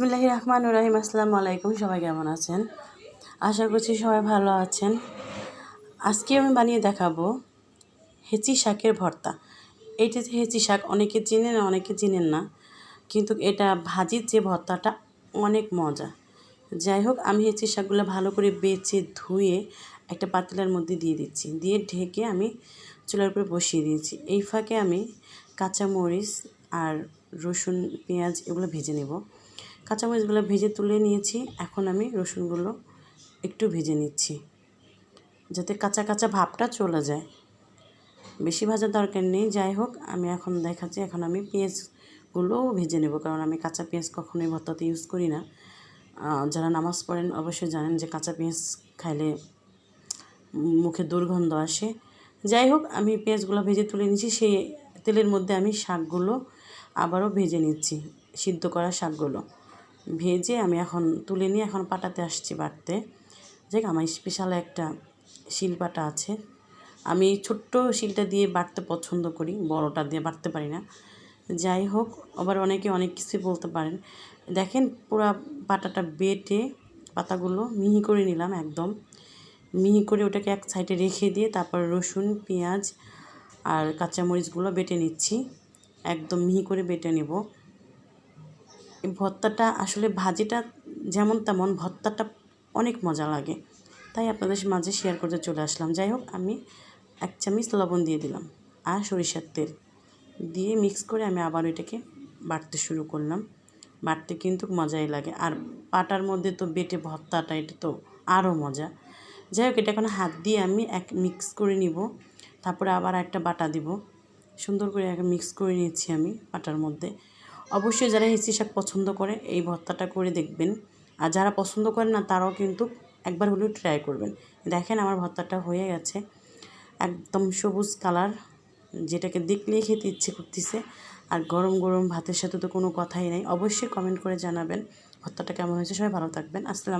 বিসমিল্লাহ রহমান রাহিম, আসসালামু আলাইকুম, সবাই কেমন আছেন? আশা করছি সবাই ভালো আছেন। আজকে আমি বানিয়ে দেখাবো হেঁচি শাকের ভর্তা। এইটা যে হেঁচি শাক, অনেকে চিনেন অনেকে চিনেন না, কিন্তু এটা ভাজির যে ভর্তাটা অনেক মজা। যাই হোক, আমি হেঁচি শাকগুলো ভালো করে বেছে ধুয়ে একটা পাতলার মধ্যে দিয়ে দিচ্ছি। দিয়ে ঢেকে আমি চুলার উপরে বসিয়ে দিয়েছি। এই ফাঁকে আমি কাঁচামরিচ আর রসুন, পেঁয়াজ এগুলো ভেজে নেব। কাঁচামরিচগুলো ভেজে তুলে নিয়েছি। এখন আমি রসুনগুলো একটু ভেজে নিচ্ছি, যাতে কাঁচা কাঁচা ভাবটা চলে যায়। বেশি ভাজার দরকার নেই, যাই হোক, আমি এখন দেখাচ্ছি, এখন আমি পেঁয়াজগুলোও ভেজে নেব, কারণ আমি কাঁচা পেঁয়াজ কখনোই ভর্তাতে ইউজ করি না। যারা নামাজ পড়েন অবশ্যই জানেন যে কাঁচা পেঁয়াজ খাইলে মুখে দুর্গন্ধ আসে। যাই হোক, আমি পেঁয়াজগুলো ভেজে তুলে নিচ্ছি সেই তেলের মধ্যে আমি শাকগুলো আবারও ভেজে নিচ্ছি, সিদ্ধ করা শাকগুলো। ভেজে আমি এখন তুলে নিয়ে এখন পাটাতে আসছি বাটতে দেখ আমার স্পেশাল একটা শিল পাটা আছে। আমি ছোট্ট শিলটা দিয়ে বাটতে পছন্দ করি, বড়টা দিয়ে বাটতে পারি না। যাই হোক, আবার অনেকে অনেক কিছু বলতে পারেন। দেখেন, পুরো পাটাটা বেটে পাতাগুলো মিহি করে নিলাম একদম। মিহি করে ওটাকে এক সাইডে রেখে দিয়ে তারপর রসুন, পেঁয়াজ আর কাঁচামরিচগুলো বেটে নিচ্ছি। একদম মিহি করে বেটে নেব। ভর্তাটা আসলে ভাজিটা যেমন তেমন ভর্তাটা অনেক মজা লাগে। তাই আপনাদের মাঝে শেয়ার করতে চলে আসলাম। যাই হোক, আমি এক চামচ লবণ দিয়ে দিলাম আর সরিষার তেল দিয়ে মিক্স করে আমি আবার ওইটাকে বাটতে শুরু করলাম। বাটতে কিন্তু মজাই লাগে। আর পাটার মধ্যে তো বেটে ভর্তাটা, এটা তো আরও মজা। যাই হোক, এটা এখন হাত দিয়ে আমি এক মিক্স করে নিব। তারপরে আবার একটা বাটা দিব। সুন্দর করে এক মিক্স করে নিয়েছি আমি পাটার মধ্যে। অবশ্যই যারা হিসি শাক পছন্দ করে, এই ভর্তাটা করে দেখবেন। আর যারা পছন্দ করেন না, তারাও কিন্তু একবার হলেও ট্রাই করবেন। দেখেন আমার ভর্তাটা হয়ে গেছে। একদম সবুজ কালার, যেটাকে দেখলেই খেতে ইচ্ছে করতেছে। আর গরম গরম ভাতের সাথে তো কোনো কথাই নাই। অবশ্যই কমেন্ট করে জানাবেন ভর্তাটা কেমন হয়েছে। সবাই ভালো থাকবেন। আসসালাম